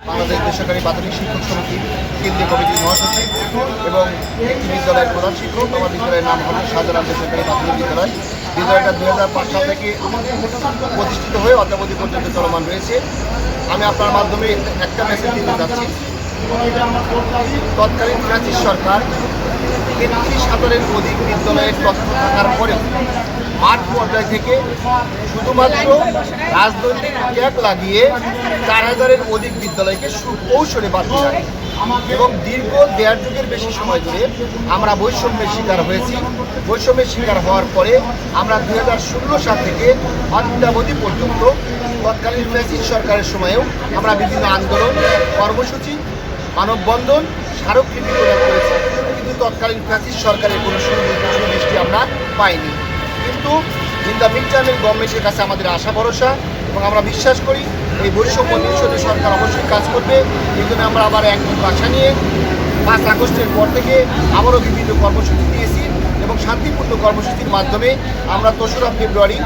বাংলাদেশ বেসরকারি প্রাথমিক শিক্ষক সমিতি, কেন্দ্রীয় কমিটির মহাসচিব এবং একটি বিদ্যালয়ের প্রধান শিক্ষক। আমার বিদ্যালয়ের নাম হল শাহজালাল বেসরকারি প্রাথমিক বিদ্যালয়। বিদ্যালয়টা দু হাজার পাঁচ সাল থেকে প্রতিষ্ঠিত হয়ে অদ্যাবধি পর্যন্ত চলমান রয়েছে। আমি আপনার মাধ্যমে একটা- মেসেজ দিতে চাচ্ছি। তৎকালীন ফ্রান্সিস সরকার তেত্রিশ হাজারের অধিক বিদ্যালয়ের তথ্য থাকার পরেও মাঠ পর্যায় থেকে শুধুমাত্র রাজনৈতিক ট্যাগ লাগিয়ে চার হাজারের অধিক বিদ্যালয়কে সুকৌশলে বাদ। এবং দীর্ঘ দেড় যুগের বেশি সময় ধরে আমরা বৈষম্যের শিকার হয়েছি। বৈষম্যের শিকার হওয়ার পরে আমরা দুই হাজার ষোলো সাল থেকে অদ্যাবধি পর্যন্ত তৎকালীন ফ্যাসিস্ট সরকারের সময়েও আমরা বিভিন্ন আন্দোলন, কর্মসূচি, মানববন্ধন, স্মারকলিপি প্রদান করেছি। কিন্তু তৎকালীন ফ্যাসিস্ট সরকারের কোনো সুদৃষ্টি আমরা পাইনি। কিন্তু ইন দ্য মিড গভর্নমেন্টের কাছে আমাদের আশা, ভরসা এবং আমরা বিশ্বাস করি এই বৈষম্য নিরসনে সরকার অবশ্যই কাজ করবে। এই জন্য আমরা আবার এক আশা নিয়ে পাঁচ আগস্টের পর থেকে আবারও বিভিন্ন কর্মসূচি দিয়েছি এবং শান্তিপূর্ণ কর্মসূচির মাধ্যমে আমরা দোসরা ফেব্রুয়ারি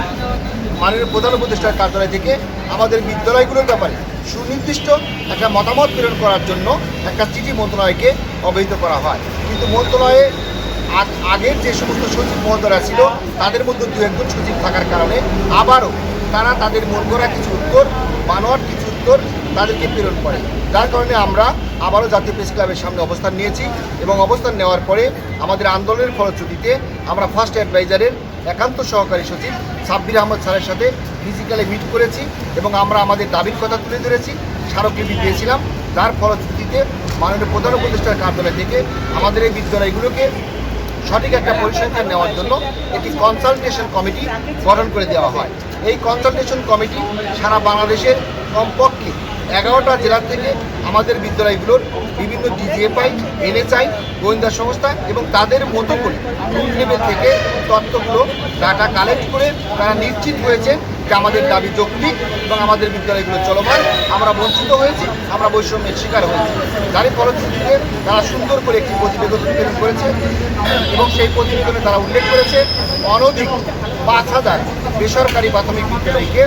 মাননীয় প্রধান উপদেষ্টার কার্যালয় থেকে আমাদের বিদ্যালয়গুলোর ব্যাপারে সুনির্দিষ্ট একটা মতামত প্রেরণ করার জন্য একটা চিঠি মন্ত্রণালয়কে অবহিত করা হয়। কিন্তু মন্ত্রণালয়ে আগের যে সমস্ত সচিব মহোদয়রা ছিল, তাদের মধ্যে দু একজন সচিব থাকার কারণে আবারও তারা তাদের মন করা কিছু উত্তর বানোয়ার কিছু উত্তর তাদেরকে প্রেরণ করে। যার কারণে আমরা আবারও জাতীয় প্রেস ক্লাবের সামনে অবস্থান নিয়েছি এবং অবস্থান নেওয়ার পরে আমাদের আন্দোলনের ফলশ্রুতিতে আমরা ফার্স্ট অ্যাডভাইজারের একান্ত সহকারী সচিব সাব্বির আহমদ স্যারের সাথে ফিজিক্যালি মিট করেছি এবং আমরা আমাদের দাবির কথা তুলে ধরেছি, স্মারকলিপি দিয়েছিলাম। যার ফলশ্রুতিতে মাননীয় প্রধান উপদেষ্টার কার্যালয় থেকে আমাদের এই বিদ্যালয়গুলোকে সঠিক একটা পরিসংখ্যান নেওয়ার জন্য একটি কনসালটেশন কমিটি গঠন করে দেওয়া হয়। এই কনসালটেশন কমিটি সারা বাংলাদেশের কমপক্ষে এগারোটা জেলা থেকে আমাদের বিদ্যালয়গুলোর বিভিন্ন ডিজিএফআই এনএচআই গোয়েন্দা সংস্থা এবং তাদের মতো করে থেকে তথ্যগুলো ডাটা কালেক্ট করে তারা নিশ্চিত হয়েছেন যে আমাদের দাবি যৌক্তিক এবং আমাদের বিদ্যালয়গুলো চলমান। আমরা বঞ্চিত হয়েছি, আমরা বৈষম্যের শিকার হয়েছি। তারই ফলশ্রুতিতে তারা সুন্দর করে একটি প্রতিবেদন প্রেরণ করেছে এবং সেই প্রতিবেদনে তারা উল্লেখ করেছে, অনধিক পাঁচ হাজার বেসরকারি প্রাথমিক বিদ্যালয়কে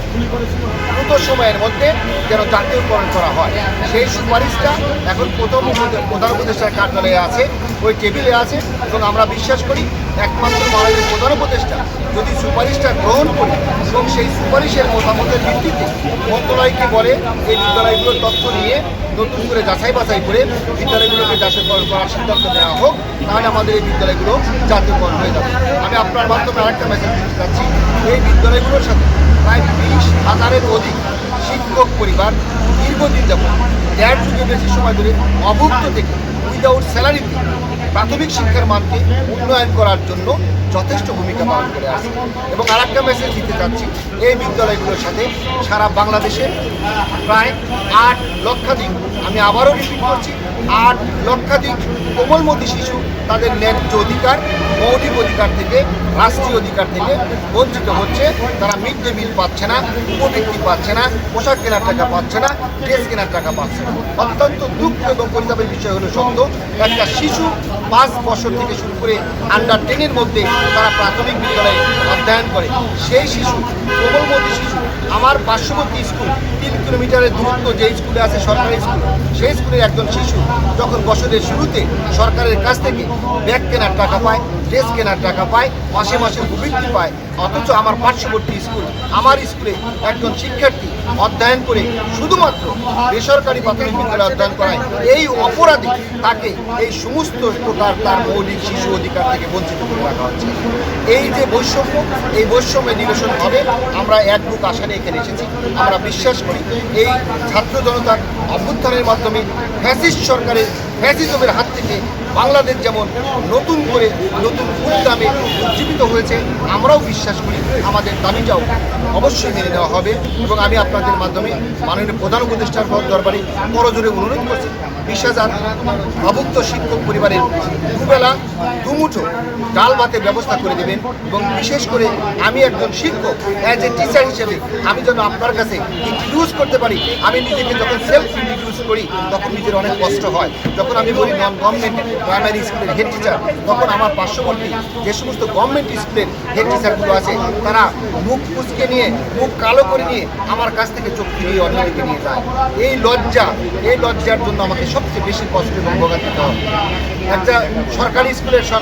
দ্রুত সময়ের মধ্যে যেন জাতীয়করণ করা হয়। সেই সুপারিশটা এখন প্রথম প্রধান উপদেষ্টার কার্যালয়ে আছে, ওই টেবিলে আছে এবং আমরা বিশ্বাস করি একমাত্র মাননীয় প্রধান উপদেষ্টা যদি সুপারিশটা গ্রহণ করি সুপারিশের মতামতের ভিত্তিতে মন্ত্রণালয়কে বলে এই বিদ্যালয়গুলোর তথ্য নিয়ে নতুন করে যাচাই বাছাই করে বিদ্যালয়গুলোকে যাচাই করার সিদ্ধান্ত নেওয়া হোক, তাহলে আমাদের এই বিদ্যালয়গুলো জাতীয়করণ হয়ে যাবে। আমি আপনার মাধ্যমে আরেকটা মেসেজ দিতে চাচ্ছি। এই বিদ্যালয়গুলোর সাথে প্রায় বিশ হাজারের অধিক শিক্ষক পরিবার দীর্ঘদিন যাবত দেড় যুগে বেশি সময় ধরে অভুক্ত থেকে উইদাউট স্যালারিতে প্রাথমিক শিক্ষার মানকে উন্নয়ন করার জন্য যথেষ্ট ভূমিকা পালন করে আসছে। এবং আর একটা মেসেজ দিতে চাচ্ছি, এই বিদ্যালয়গুলোর সাথে সারা বাংলাদেশে প্রায় আট লক্ষাধিক, আমি আবারও রিপিট করছি, আট লক্ষাধিক কোমলমতি শিশু তাদের ন্যায্য অধিকার মৌলিক অধিকার থেকে, রাষ্ট্রীয় অধিকার থেকে বঞ্চিত হচ্ছে। তারা মিড ডে মিল পাচ্ছে না, উপবৃত্তি পাচ্ছে না, পোশাক কেনার টাকা পাচ্ছে না, ড্রেস কেনার টাকা পাচ্ছে না। অত্যন্ত দুঃখ এবং পরিতাপের বিষয় হলো সত্য, একটা শিশু পাঁচ বছর থেকে শুরু করে আন্ডার টেনের মধ্যে তারা প্রাথমিক বিদ্যালয়ে অধ্যয়ন করে। সেই শিশু, কোমলমতি শিশু, আমার পার্শ্ববর্তী স্কুল, তিন কিলোমিটারের দূরত্ব যে স্কুলে আছে সরকারি স্কুল, সেই স্কুলের একজন শিশু যখন বছরের শুরুতে সরকারের কাছ থেকে ব্যাগ কেনার টাকা পায় ড্রেস কেনার টাকা পায়, মাসে মাসে উপবৃত্তি পায়। অথচ আমার পার্শ্ববর্তী স্কুল, আমার স্কুলে একজন শিক্ষার্থী অধ্যয়ন করে শুধুমাত্র বেসরকারি প্রাথমিক বিদ্যালয়ে অধ্যয়ন করায়, এই অপরাধে তাকে এই সমস্ত প্রকার তার মৌলিক শিশু অধিকার থেকে বঞ্চিত করে রাখা হচ্ছে। এই যে বৈষম্য, এই বৈষম্য নিরসন হবে, আমরা এক বুক আশা নিয়ে এখানে এসেছি। আমরা বিশ্বাস করি, এই ছাত্র জনতার অভ্যুত্থানের মাধ্যমে ফ্যাসিস্ট সরকারের ফ্যাসিজমের হাত থেকে বাংলাদেশ যেমন নতুন করে নতুন উদ্যামে উজ্জীবিত হয়েছে, আমরাও বিশ্বাস করি আমাদের দাবিটাও অবশ্যই মেনে নেওয়া হবে এবং আমি আপনাদের মাধ্যমে মাননীয় প্রধান উপদেষ্টার দরবারে করজোরে অনুরোধ করছি। বিশ হাজার অভুক্ত শিক্ষক পরিবারের দুবেলা দুমুঠো ডাল ভাতের ব্যবস্থা করে দেবেন এবং বিশেষ করে আমি একজন শিক্ষক অ্যাজ এ টিচার হিসেবে আমি যেন আপনার কাছে ইন্ট্রোডিউস করতে পারি। আমি নিজেকে যখন সেলফ ইন্ট্রোডিউস করি, তখন নিজের অনেক কষ্ট হয়। যখন আমি বলি নন গভর্নমেন্ট প্রাইমারি স্কুলের হেড টিচার তখন আমার পার্শ্ববর্তী যে সমস্ত গভর্নমেন্ট স্কুলের হেড টিচারগুলো আছে, তারা মুখ কুচকে নিয়ে, মুখ কালো করে নিয়ে আমার কাছ থেকে চোখ ফিরিয়ে অন্যদিকে নিয়ে যায়। এই লজ্জা, এই লজ্জার জন্য আমাকে সবচেয়ে বেশি কষ্ট এবং ভোগান্তি হয় একটা সরকারি স্কুলের সব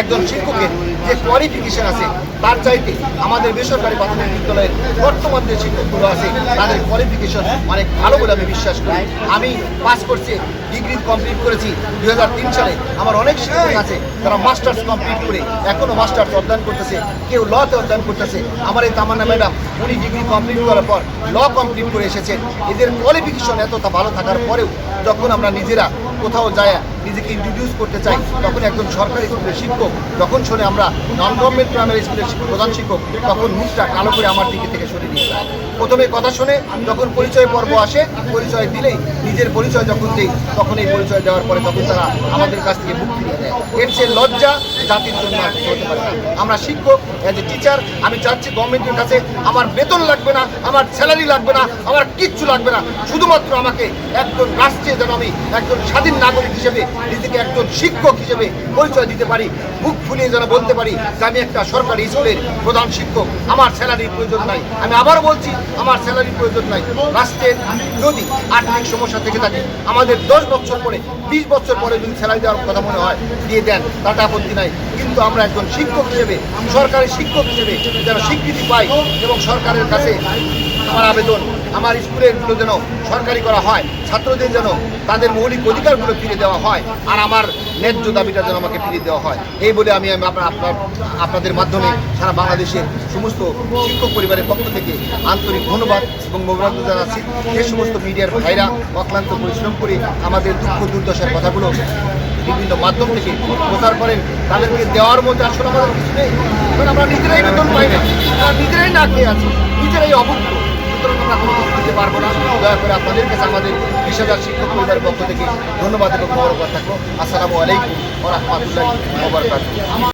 একজন শিক্ষকের যে কোয়ালিফিকেশন আছে, তার চাইতে আমাদের বেসরকারি প্রাথমিক বিদ্যালয়ের বর্তমান যে শিক্ষকগুলো আছে, তাদের কোয়ালিফিকেশন অনেক ভালো বলে আমি বিশ্বাস করি। আমি পাস করছি ডিগ্রি কমপ্লিট করেছি দু হাজার তিন সালে। আমার অনেক শিক্ষক আছে তারা মাস্টার্স কমপ্লিট করে এখনও মাস্টার্স অধ্যয়ন করতেছে, কেউ লতে অধ্যয়ন করতেছে। আমার এই তামান্না ম্যাডাম, উনি ডিগ্রি কমপ্লিট করার পর ল কমপ্লিট করে এসেছেন। এদের কোয়ালিফিকেশন এতটা ভালো থাকার পরেও যখন আমরা নিজেরা কোথাও যায়, নিজেকে ইন্ট্রোডিউস করতে চাই, তখন একজন সরকারি স্কুলের শিক্ষক যখন শুনে আমরা নন গভর্নমেন্ট প্রাইমারি স্কুলের প্রধান শিক্ষক, তখন মুখটা কালো করে আমার দিকে থেকে সরে নিয়ে যায়। প্রথমে কথা শুনে, যখন পরিচয় পর্ব আসে, পরিচয় দিলেই, নিজের পরিচয় যখন দিই, তখন এই পরিচয় দেওয়ার পরে তখন তারা আমাদের কাছ থেকে মুক্তি দেয় এর চেয়ে লজ্জা জাতির জন্য আমরা শিক্ষক অ্যাজ এ টিচার আমি চাচ্ছি গভর্নমেন্টের কাছে আমার বেতন লাগবে না, আমার স্যালারি লাগবে না, আমার কিচ্ছু লাগবে না। শুধুমাত্র আমাকে একজন রাষ্ট্রে যেন আমি একজন স্বাধীন নাগরিক হিসেবে, নিজেকে একজন শিক্ষক হিসেবে পরিচয় দিতে পারি, বুক ফুলিয়ে যেন বলতে পারি যে আমি একটা সরকারি স্কুলের প্রধান শিক্ষক, আমার স্যালারির প্রয়োজন নাই। আমি আবারও বলছি, আমার স্যালারির প্রয়োজন নাই। রাষ্ট্রের যদি আর্থিক সমস্যা থেকে থাকে, আমাদের দশ বছর পরে, বিশ বছর পরে যদি স্যালারি দেওয়ার কথা মনে হয়, দিয়ে দেন, তাতে আপত্তি নাই। কিন্তু আমরা একজন শিক্ষক হিসেবে সরকারি শিক্ষক হিসেবে যেন স্বীকৃতি পাই এবং সরকারের কাছে আমার আবেদন, আমার স্কুলেরগুলো যেন সরকারি করা হয়, ছাত্রদের যেন তাদের মৌলিক অধিকারগুলো ফিরে দেওয়া হয় আর আমার ন্যায্য দাবিটা যেন আমাকে ফিরে দেওয়া হয়। এই বলে আমি আপনার আপনাদের মাধ্যমে সারা বাংলাদেশের সমস্ত শিক্ষক পরিবারের পক্ষ থেকে আন্তরিক ধন্যবাদ এবং মোবারক জানাচ্ছি। যে সমস্ত মিডিয়ার ভাইরা অক্লান্ত পরিশ্রম করে আমাদের দুঃখ দুর্দশার কথাগুলো বিভিন্ন মাধ্যম থেকে প্রচার করেন, তাদেরকে দেওয়ার মধ্যে আসলে আমাদের কিছু নেই। কারণ আমরা নিজেরাই বেতন পাই না। আমরা নিজেরাই না খেয়ে আছি, নিজেরাই অভুক্ত। সুতরাং আমরা কোনো কিছু দিতে পারব না। দয়া করে আপনাদের কাছে আমাদের বিশ শিক্ষক পরিবারের পক্ষ থেকে ধন্যবাদ এবং মোবারকবাদ থাকব আসসালামু আলাইকুম ও রহমতুল্লাহি